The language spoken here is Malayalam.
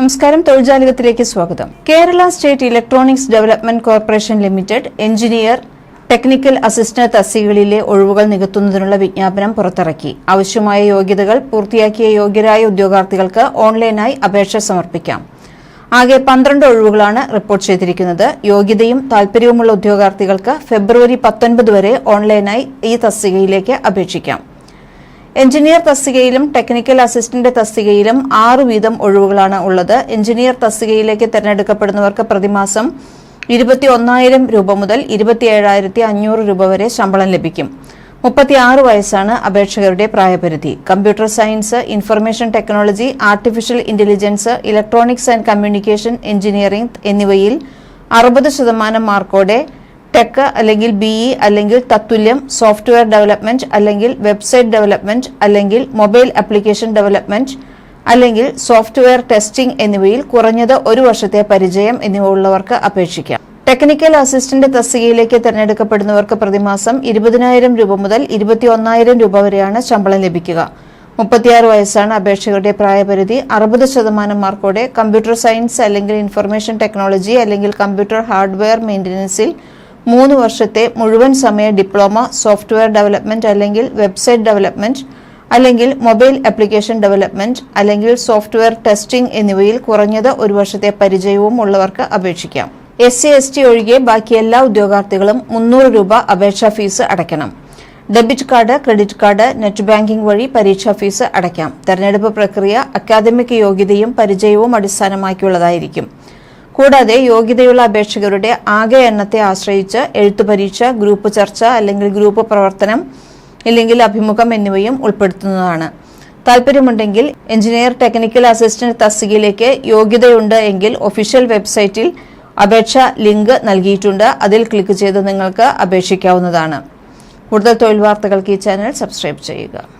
നമസ്കാരം. തൊഴിൽജാലകത്തിലേക്ക് സ്വാഗതം. Kerala state electronics development corporation limited engineer technical assistant തസ്തികകളിലെ ഒഴിവുകൾ നികത്തുന്നതിനുള്ള വിജ്ഞാപനം പുറത്തിറക്കി. ആവശ്യമായ യോഗ്യതകൾ പൂർത്തിയാക്കിയ യോഗ്യരായ ഉദ്യോഗാർത്ഥികൾക്ക് ഓൺലൈനായി അപേക്ഷ സമർപ്പിക്കാം. ആകെ പന്ത്രണ്ട് ഒഴിവുകളാണ് റിപ്പോർട്ട് ചെയ്തിരിക്കുന്നത്. യോഗ്യതയും താൽപര്യവുമുള്ള ഉദ്യോഗാർത്ഥികൾക്ക് ഫെബ്രുവരി പത്തൊൻപത് വരെ ഓൺലൈനായി ഈ തസ്തികയിലേക്ക് അപേക്ഷിക്കാം. എഞ്ചിനീയർ തസ്തികയിലും ടെക്നിക്കൽ അസിസ്റ്റന്റ് തസ്തികയിലും ആറ് വീതം ഒഴിവുകളാണ് ഉള്ളത്. എഞ്ചിനീയർ തസ്തികയിലേക്ക് തെരഞ്ഞെടുക്കപ്പെടുന്നവർക്ക് പ്രതിമാസം ഇരുപത്തി ഒന്നായിരം രൂപ മുതൽ ഇരുപത്തിയേഴായിരത്തി അഞ്ഞൂറ് രൂപ വരെ ശമ്പളം ലഭിക്കും. മുപ്പത്തിയാറ് വയസ്സാണ് അപേക്ഷകരുടെ പ്രായപരിധി. Computer science information technology artificial intelligence electronics and communication engineering എന്നിവയിൽ അറുപത് ശതമാനം മാർക്കോടെ ടെക് അല്ലെങ്കിൽ ബിഇ അല്ലെങ്കിൽ തത്തുല്യം സോഫ്റ്റ്വെയർ ഡെവലപ്മെന്റ് അല്ലെങ്കിൽ വെബ്സൈറ്റ് ഡെവലപ്മെന്റ് അല്ലെങ്കിൽ മൊബൈൽ ആപ്ലിക്കേഷൻ ഡെവലപ്മെന്റ് അല്ലെങ്കിൽ സോഫ്റ്റ്വെയർ ടെസ്റ്റിംഗ് എന്നിവയിൽ കുറഞ്ഞത് ഒരു വർഷത്തെ പരിചയം എന്നിവ ഉള്ളവർക്ക് അപേക്ഷിക്കാം. ടെക്നിക്കൽ അസിസ്റ്റന്റ് തസ്തികയിലേക്ക് തിരഞ്ഞെടുക്കപ്പെടുന്നവർക്ക് പ്രതിമാസം ഇരുപതിനായിരം രൂപ മുതൽ ഇരുപത്തിയൊന്നായിരം രൂപ വരെയാണ് ശമ്പളം ലഭിക്കുക. മുപ്പത്തിയാറ് വയസ്സാണ് അപേക്ഷകരുടെ പ്രായപരിധി. അറുപത് ശതമാനം മാർക്കോടെ കമ്പ്യൂട്ടർ സയൻസ് അല്ലെങ്കിൽ ഇൻഫർമേഷൻ ടെക്നോളജി അല്ലെങ്കിൽ കമ്പ്യൂട്ടർ ഹാർഡ്വെയർ മെയിന്റനൻസിൽ മൂന്ന് വർഷത്തെ മുഴുവൻ സമയ ഡിപ്ലോമ സോഫ്റ്റ്വെയർ ഡെവലപ്മെന്റ് അല്ലെങ്കിൽ വെബ്സൈറ്റ് ഡെവലപ്മെന്റ് അല്ലെങ്കിൽ മൊബൈൽ ആപ്ലിക്കേഷൻ ഡെവലപ്മെന്റ് അല്ലെങ്കിൽ സോഫ്റ്റ്വെയർ ടെസ്റ്റിംഗ് എന്നിവയിൽ കുറഞ്ഞത് ഒരു വർഷത്തെ പരിചയവും ഉള്ളവർക്ക് അപേക്ഷിക്കാം. എസ് സി എസ് ടി ഒഴികെ ബാക്കി എല്ലാ ഉദ്യോഗാർത്ഥികളും മുന്നൂറ് രൂപ അപേക്ഷാ ഫീസ് അടയ്ക്കണം. Debit card credit card net banking വഴി പരീക്ഷാ ഫീസ് അടയ്ക്കാം. തെരഞ്ഞെടുപ്പ് പ്രക്രിയ അക്കാദമിക് യോഗ്യതയും പരിചയവും അടിസ്ഥാനമാക്കിയുള്ളതായിരിക്കും. കൂടാതെ യോഗ്യതയുള്ള അപേക്ഷകരുടെ ആകെ എണ്ണത്തെ ആശ്രയിച്ച് എഴുത്തു പരീക്ഷ ഗ്രൂപ്പ് ചർച്ച അല്ലെങ്കിൽ ഗ്രൂപ്പ് പ്രവർത്തനം അല്ലെങ്കിൽ അഭിമുഖം എന്നിവയും ഉൾപ്പെടുത്തുന്നതാണ്. താല്പര്യമുണ്ടെങ്കിൽ എഞ്ചിനീയർ ടെക്നിക്കൽ അസിസ്റ്റന്റ് തസ്തികയിലേക്ക് യോഗ്യതയുണ്ട് എങ്കിൽ ഒഫീഷ്യൽ വെബ്സൈറ്റിൽ അപേക്ഷ ലിങ്ക് നൽകിയിട്ടുണ്ട്. അതിൽ ക്ലിക്ക് ചെയ്ത് നിങ്ങൾക്ക് അപേക്ഷിക്കാവുന്നതാണ്. കൂടുതൽ തൊഴിൽ വാർത്തകൾക്ക് ഈ ചാനൽ സബ്സ്ക്രൈബ് ചെയ്യുക.